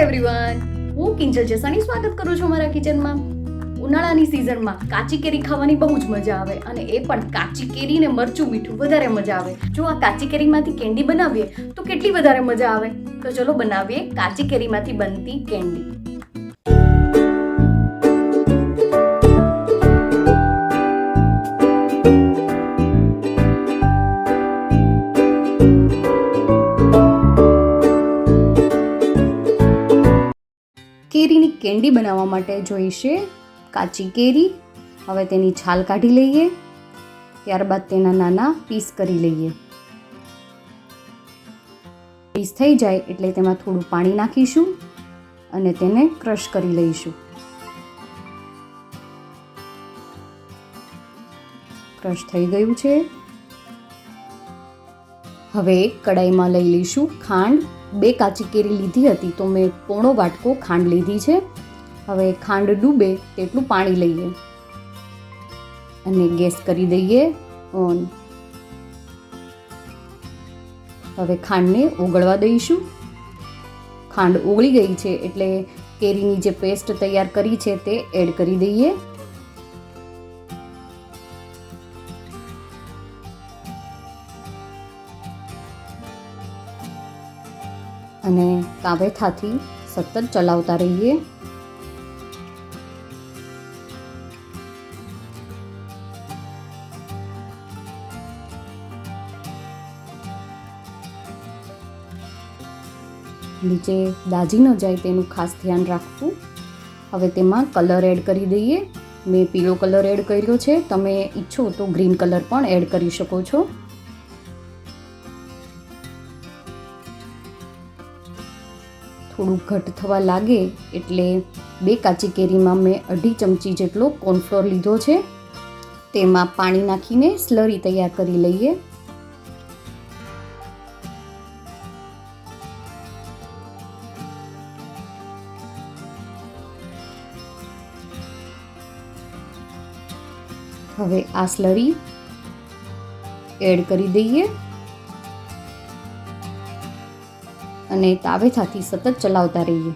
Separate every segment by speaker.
Speaker 1: Everyone હું કિંજલ જસાણી સ્વાગત કરું છું મારા કિચનમાં. ઉનાળાની સિઝનમાં કાચી કેરી ખાવાની બહુ જ મજા આવે અને એ પણ કાચી કેરી ને મરચું મીઠું વધારે મજા આવે. જો આ કાચી કેરીમાંથી કેન્ડી બનાવીએ તો કેટલી વધારે મજા આવે? તો ચલો બનાવીએ કાચી કેરીમાંથી બનતી કેન્ડી. કેન્ડી બનાવવા માટે જોઈશે. કાચી કેરી, હવે તેની છાલ કાઢી લઈએ. ત્યારબાદ તેના નાના પીસ કરી લઈએ. પીસ થઈ જાય એટલે તેમાં થોડું પાણી નાખીશું અને તેને ક્રશ કરી લઈશું. ક્રશ થઈ ગયું છે. હવે કડાઈમાં લઈ લઈશું ખાંડ. બે કાચી કેરી લીધી હતી તો મેં પોણો વાટકો ખાંડ લીધી છે. હવે ખાંડ ડૂબે તેટલું પાણી લઈએ. અને ગેસ કરી દઈએ ઓન. હવે ખાંડને ઓગળવા દઈશું. ખાંડ ઓગળી ગઈ છે એટલે કેરીની જે પેસ્ટ તૈયાર કરી છે તે એડ કરી દઈએ. અને તાવેથાથી સતત ચલાવતા રહીએ. નીચે દાજી ન જાય તેનું ખાસ ધ્યાન રાખવું. હવે તેમાં કલર એડ કરી દઈએ. મેં પીળો કલર એડ કર્યો છે. તમે ઈચ્છો તો ગ્રીન કલર પણ એડ કરી શકો છો. થોડું ઘટ થવા લાગે એટલે બે કાચી કેરીમાં મેં અઢી ચમચી જેટલો કોર્નફ્લોર લીધો છે. તેમાં પાણી નાખીને સ્લરી તૈયાર કરી લઈએ. હવે આ સ્લરી એડ કરી દઈએ. અને તાવેથાથી સતત ચલાવતા રહીએ.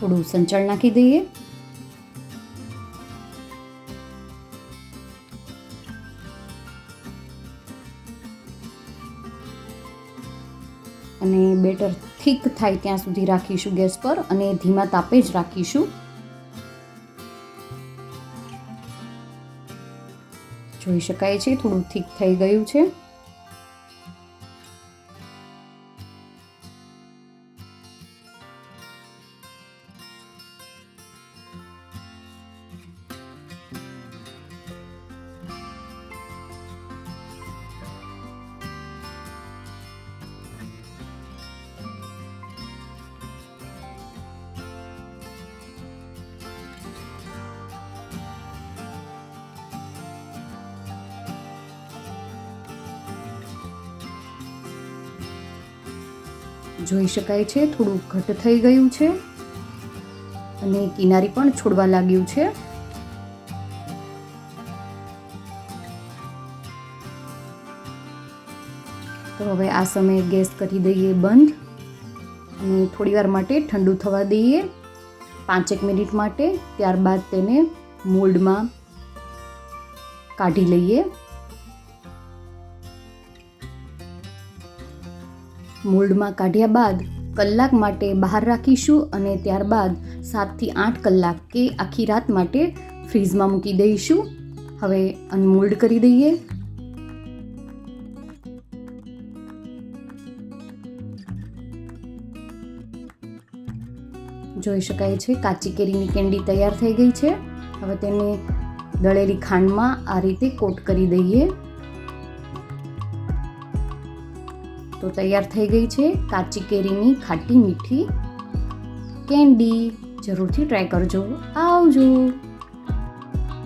Speaker 1: થોડું સંચળ નાખી દઈએ. અને બેટર થીક થાય ત્યાં સુધી રાખીશું ગેસ પર અને ધીમા તાપે જ રાખીશું. જોઈ શકાય છે, થોડું થીક થઈ ગયું છે. જોઈ શકાય છે. થોડું ઘટ થઈ ગયું છે અને કિનારી પણ છોડવા લાગ્યું છે. તો હવે આ સમયે ગેસ કરી દઈએ બંધ અને થોડીવાર માટે ઠંડુ થવા દઈએ. પાંચેક મિનિટ માટે ત્યારબાદ તેને મોલ્ડમાં કાઢી લઈએ. મોલ્ડમાં કાઢ્યા બાદ કલાક માટે બહાર રાખીશું અને ત્યારબાદ સાતથી આઠ કલાક કે આખી રાત માટે ફ્રીઝમાં મૂકી દઈશું. હવે અનમોલ્ડ કરી દઈએ. જોઈ શકાય છે કાચી કેરીની કેન્ડી તૈયાર થઈ ગઈ છે. હવે તેને દળેલી ખાંડમાં આ રીતે કોટ કરી દઈએ. તો તૈયાર થઈ ગઈ છે કાચી કેરીની ખાટી મીઠી. કેન્ડી જરૂરથી ટ્રાય કરજો. આવજો.